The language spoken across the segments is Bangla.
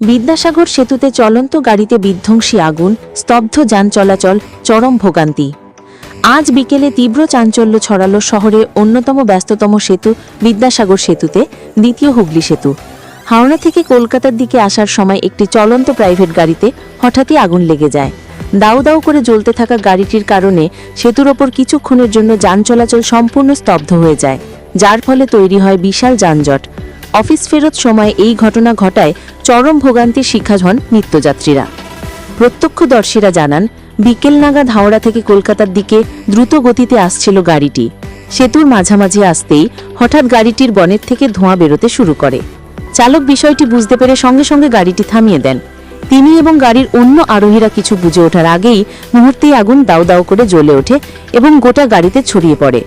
বিদ্যাসাগর সেতুতে চলন্ত গাড়িতে বিধ্বংসী আগুন, স্তব্ধ যান চলাচল, চরম ভোগান্তি। আজ বিকেলে তীব্র চাঞ্চল্য ছড়ালো শহরের অন্যতম ব্যস্ততম সেতু বিদ্যাসাগর সেতুতে, দ্বিতীয় হুগলি সেতু। হাওড়া থেকে কলকাতার দিকে আসার সময় একটি চলন্ত প্রাইভেট গাড়িতে হঠাৎই আগুন লেগে যায়। দাউ দাউ করে জ্বলতে থাকা গাড়িটির কারণে সেতুর ওপর কিছুক্ষণের জন্য যান চলাচল সম্পূর্ণ স্তব্ধ হয়ে যায়, যার ফলে তৈরি হয় বিশাল যানজট। অফিস ফেরত সময় এই ঘটনা ঘটায় চরম ভোগান্তির শিক্ষা হন নিত্যযাত্রীরা। প্রত্যক্ষদর্শীরা জানান, বিকেল নাগাদ হাওড়া থেকে কলকাতার দিকে দ্রুত গতিতে আসছিল গাড়িটি। সেতুর মাঝামাঝি আসতেই হঠাৎ গাড়িটির বনের থেকে ধোঁয়া বেরোতে শুরু করে। চালক বিষয়টি বুঝতে পেরে সঙ্গে সঙ্গে গাড়িটি থামিয়ে দেন। তিনি এবং গাড়ির অন্য আরোহীরা কিছু বুঝে ওঠার আগেই মুহূর্তেই আগুন দাউ দাউ করে জ্বলে ওঠে এবং গোটা গাড়িতে ছড়িয়ে পড়ে।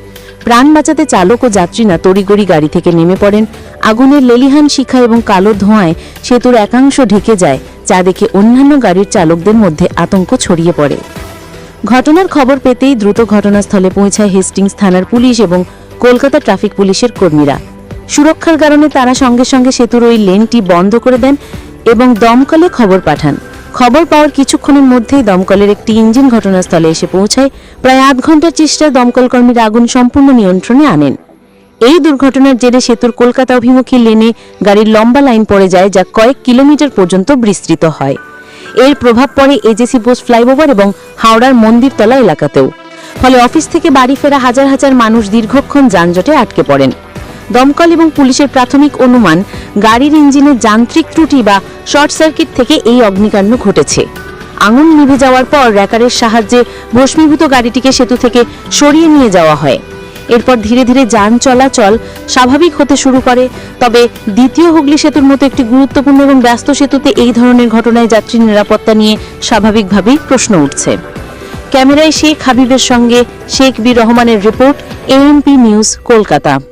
প্রাণ বাঁচাতে চালক ও যাত্রীরা তড়িগড়ি গাড়ি থেকে নেমে পড়েন। আগুনের লেলিহান শিখা এবং কালো ধোঁয়ায় সেতুর একাংশ ঢেকে যায়, যা দেখে অন্যান্য গাড়ির চালকদের মধ্যে আতঙ্ক ছড়িয়ে পড়ে। ঘটনার খবর পেতেই দ্রুত ঘটনাস্থলে পৌঁছায় হেস্টিংস থানার পুলিশ এবং কলকাতা ট্রাফিক পুলিশের কর্মীরা। সুরক্ষার কারণে তারা সঙ্গে সঙ্গে সেতুর ওই লেনটি বন্ধ করে দেন এবং দমকলে খবর পাঠান। খবর পাওয়ার কিছুক্ষণের মধ্যেই দমকলের একটি ইঞ্জিন ঘটনাস্থলে এসে পৌঁছায়। প্রায় আধ ঘণ্টার চেষ্টায় দমকল কর্মীরা আগুন সম্পূর্ণ নিয়ন্ত্রণে আনেন। এই দুর্ঘটনার জেরে সেতুর কলকাতা অভিমুখী লেনে গাড়ির লম্বা লাইন পড়ে যায় যা কয়েক কিলোমিটার পর্যন্ত বিস্তৃত হয়। এর প্রভাব পড়ে এজেসি বোস ফ্লাইওভার এবং হাওড়ার মন্দিরতলা এলাকাতেও। ফলে অফিস থেকে বাড়ি ফেরা হাজার হাজার মানুষ দীর্ঘক্ষণ যানজটে আটকে পড়েন। দমকল এবং পুলিশের প্রাথমিক অনুমান, গাড়ির ইঞ্জিনের যান্ত্রিক ত্রুটি বা শর্ট সার্কিট থেকে এই অগ্নিকাণ্ড ঘটেছে। আগুন নিভে যাওয়ার পর র্যাকারের সাহায্যে ভস্মীভূত গাড়িটিকে সেতু থেকে সরিয়ে নিয়ে যাওয়া হয়। এরপর ধীরে ধীরে যান চলাচল স্বাভাবিক হতে শুরু করে। তবে দ্বিতীয় হুগলি সেতুর মতো একটি গুরুত্বপূর্ণ এবং ব্যস্ত সেতুতে এই ধরনের ঘটনায় যাত্রী নিরাপত্তা নিয়ে স্বাভাবিকভাবেই প্রশ্ন উঠছে। ক্যামেরায় শেখ হাবিবের সঙ্গে শেখ বি রহমানের রিপোর্ট, এএমপি নিউজ, কলকাতা।